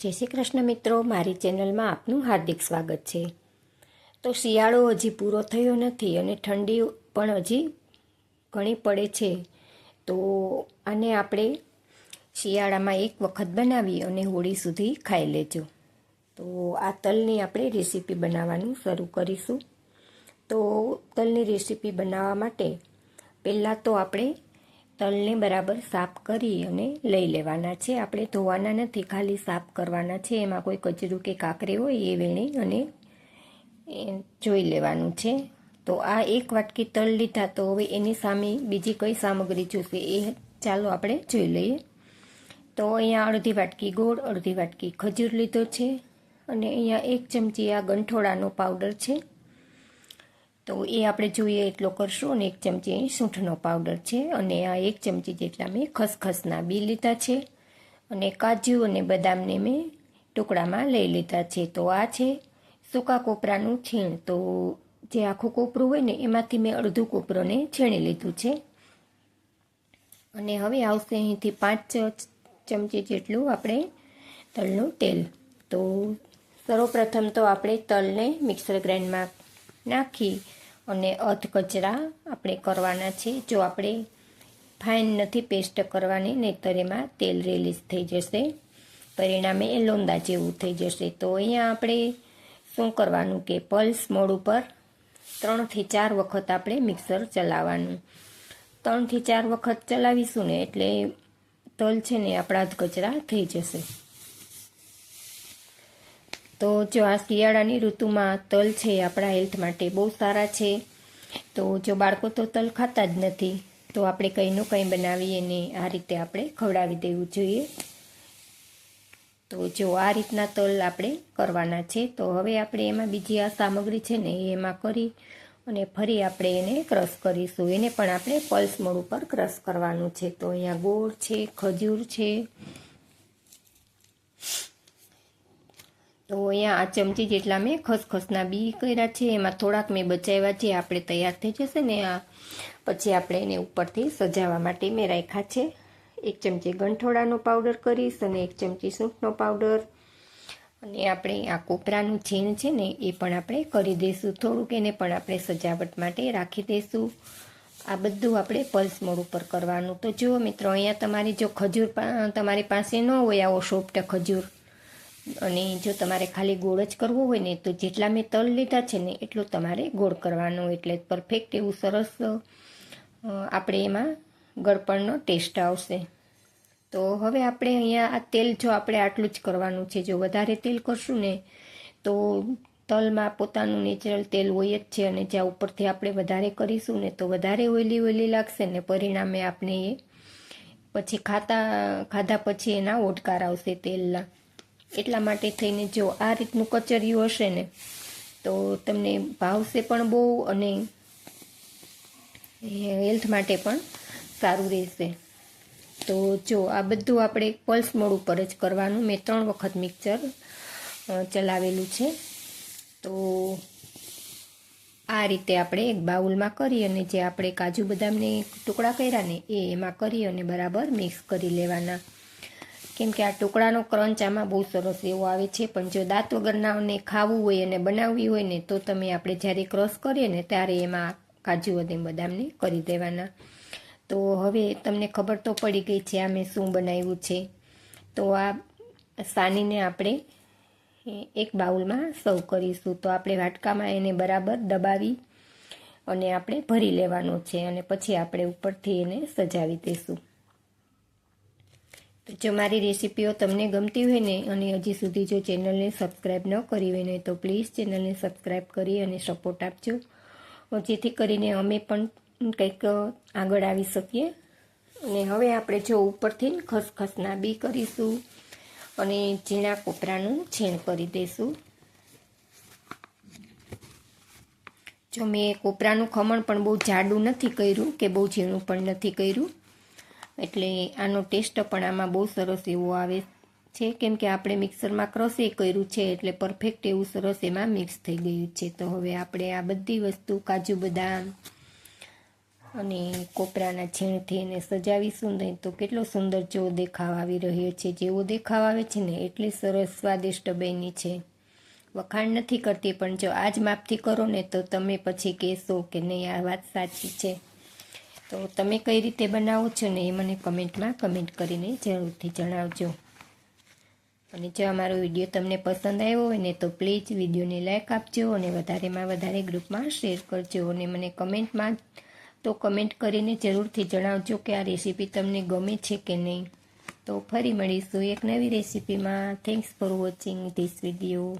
જય શ્રી કૃષ્ણ મિત્રો, મારી ચેનલમાં આપનું હાર્દિક સ્વાગત છે. તો શિયાળો હજી પૂરો થયો નથી અને ઠંડી પણ હજી ઘણી પડે છે. તો આને આપણે શિયાળામાં એક વખત બનાવી અને હોળી સુધી ખાઈ લેજો. તો આ તલની આપણે રેસીપી બનાવવાનું શરૂ કરીશું. તો તલની રેસીપી બનાવવા માટે પહેલાં તો આપણે તલને બરાબર સાફ કરી અને લઈ લેવાના છે. આપણે ધોવાના નથી, ખાલી સાફ કરવાના છે. એમાં કોઈ કચરું કે કાંકરે હોય એ વેણી અને જોઈ લેવાનું છે. તો આ એક વાટકી તલ લીધા. તો હવે એની સામે બીજી કઈ સામગ્રી જોશે એ ચાલો આપણે જોઈ લઈએ. તો અહીંયા અડધી વાટકી ગોળ, અડધી વાટકી ખજૂર લીધો છે. અને અહીંયા એક ચમચી આ ગંઠોળાનો પાવડર છે. તો એ આપણે જોઈએ એટલો કરશું અને એક ચમચી સૂંઠનો પાવડર છે અને આ એક ચમચી જેટલા મેં ખસખસના બી લીધા છે અને કાજુ અને બદામને મેં ટુકડામાં લઈ લીધા છે. તો આ છે સૂકા કોપરાનું છીણ. તો જે આખું કોપરું હોય ને એમાંથી મેં અડધું કોપરોને છીણી લીધું છે. અને હવે આવશે અહીંથી પાંચ ચમચી જેટલું આપણે તલનું તેલ. તો સર્વપ્રથમ તો આપણે તલને મિક્સર ગ્રાઇન્ડમાં નાખી અને અધ કચરા આપણે કરવાના છે. જો આપણે ફાઇન નથી પેસ્ટ કરવાની, નહીતર એમાં તેલ રિલીઝ થઈ જશે. પરિણામે એ લોંદા જેવું થઈ જશે. તો અહીંયા આપણે શું કરવાનું કે પલ્સ મોડ ઉપર ત્રણથી ચાર વખત આપણે મિક્સર ચલાવવાનું. ત્રણથી ચાર વખત ચલાવીશું ને એટલે તલ છે ને આપણા કચરા થઈ જશે. તો જો આ શિયાળાની ઋતુમાં તલ છે, આપણા હેલ્થ માટે બહુ સારા છે. તો જો બાળકો તો તલ ખાતા જ નથી, તો આપણે કંઈનું કંઈ બનાવીએ ને આ રીતે આપણે ખવડાવી દેવું જોઈએ. તો જો આ રીતના તલ આપણે કરવાના છે, તો હવે આપણે એમાં બીજી આ સામગ્રી છે ને એમાં કરી અને ફરી આપણે એને ક્રશ કરીશું. એને પણ આપણે પલ્સ મોડ ઉપર ક્રશ કરવાનું છે. તો અહીંયા ગોળ છે, ખજૂર છે તો અહીંયા આ ચમચી જેટલા મેં ખસખસના બી કર્યા છે, એમાં થોડાક મેં બચાવ્યા છે, આપણે તૈયાર થઈ જશે ને આ. પછી આપણે એને ઉપરથી સજાવવા માટે મેં રાખ્યા છે. એક ચમચી ગંઠોડાનો પાવડર કરીશ અને એક ચમચી સૂંઠનો પાવડર. અને આપણે આ કોપરાનું છીણ છે ને, એ પણ આપણે કરી દઈશું. થોડુંક એને પણ આપણે સજાવટ માટે રાખી દઈશું. આ બધું આપણે પલ્સ મોડ ઉપર કરવાનું. તો જુઓ મિત્રો, અહીંયા તમારી જો ખજૂર તમારી પાસે ન હોય આવો સોફ્ટ ખજૂર. અને જો તમારે ખાલી ગોળ જ કરવો હોય ને, તો જેટલા મેં તલ લીધા છે ને, એટલું તમારે ગોળ કરવાનો. એટલે પરફેક્ટ એવું સરસ આપણે એમાં ગળપણનો ટેસ્ટ આવશે. તો હવે આપણે અહીંયા આ તેલ જો આપણે આટલું જ કરવાનું છે, જો વધારે તેલ કરશું ને, તો તલમાં પોતાનું નેચરલ તેલ હોય જ છે અને જ્યાં ઉપરથી આપણે વધારે કરીશું ને, તો વધારે ઓઈલી ઓઈલી લાગશે ને, પરિણામે આપણે એ પછી ખાતા, ખાધા પછી એના ઓડકાર આવશે તેલના. એટલા માટે થઈને જો આ રીતનું કચરિયું હશે ને, તો તમને ભાવશે પણ બહુ અને હેલ્થ માટે પણ સારું રહેશે. તો જો આ બધું આપણે પલ્સ મોડ ઉપર જ કરવાનું. મેં ત્રણ વખત મિક્સર ચલાવેલું છે. તો આ રીતે આપણે એક બાઉલમાં કરી અને જે આપણે કાજુ બદામને ટુકડા કર્યા ને, એ એમાં કરી અને બરાબર મિક્સ કરી લેવાના. કેમ કે આ ટુકડાનો ક્રંચ આમાં બહુ સરસ એવો આવે છે. પણ જો દાંત વગરનાને ખાવું હોય અને બનાવવી હોય ને, તો તમે આપણે જ્યારે ક્રશ કરીએ ને, ત્યારે એમાં કાજુ અને બદામને કરી દેવાના. તો હવે તમને ખબર તો પડી ગઈ છે આ મેં શું બનાવ્યું છે. તો આ સાનીને આપણે એક બાઉલમાં સર્વ કરીશું. તો આપણે વાટકામાં એને બરાબર દબાવી અને આપણે ભરી લેવાનું છે અને પછી આપણે ઉપરથી એને સજાવી દઈશું જો મારી રેસીપીઓ તમને ગમતી હોય ને, અને હજી સુધી જો ચેનલને સબસ્ક્રાઈબ ન કરી હોય ને, તો પ્લીઝ ચેનલને સબસ્ક્રાઈબ કરી અને સપોર્ટ આપજો. જેથી કરીને અમે પણ કંઈક આગળ આવી શકીએ. અને હવે આપણે જો ઉપરથી ખસખસના બી કરીશું અને ઝીણા કોપરાનું છીણ કરી દઈશું. જો મેં કોપરાનું ખમણ પણ બહુ જાડું નથી કર્યું કે બહુ ઝીણું પણ નથી કર્યું એટલે આનો ટેસ્ટ પણ આમાં બહુ સરસ એવો આવે છે. કેમ કે આપણે મિક્સરમાં ક્રોસે કર્યું છે એટલે પરફેક્ટ એવું સરસ એમાં મિક્સ થઈ ગયું છે. તો હવે આપણે આ બધી વસ્તુ કાજુ બદામ અને કોપરાના છીણથી એને સજાવીશું ને તો કેટલો સુંદર જેવો દેખાવ આવી રહ્યો છે. જેવો દેખાવ આવે છે ને એટલી સરસ સ્વાદિષ્ટ બની છે. વખાણ નથી કરતી, પણ જો આજ માપથી કરો ને તો તમે પછી કહેશો કે નહીં, આ વાત સાચી છે. તો તમે કઈ રીતે બનાવો છો ને એ મને કમેન્ટમાં કમેન્ટ કરીને જરૂરથી જણાવજો. અને જો અમારો વીડિયો તમને પસંદ આવ્યો હોય ને તો પ્લીઝ વિડીયોને લાઇક આપજો અને વધારેમાં વધારે ગ્રુપમાં શેર કરજો અને મને કમેન્ટમાં તો કમેન્ટ કરીને જરૂરથી જણાવજો કે આ રેસીપી તમને ગમે છે કે નહીં. તો ફરી મળીશું એક નવી રેસીપીમાં. Thanks for watching this video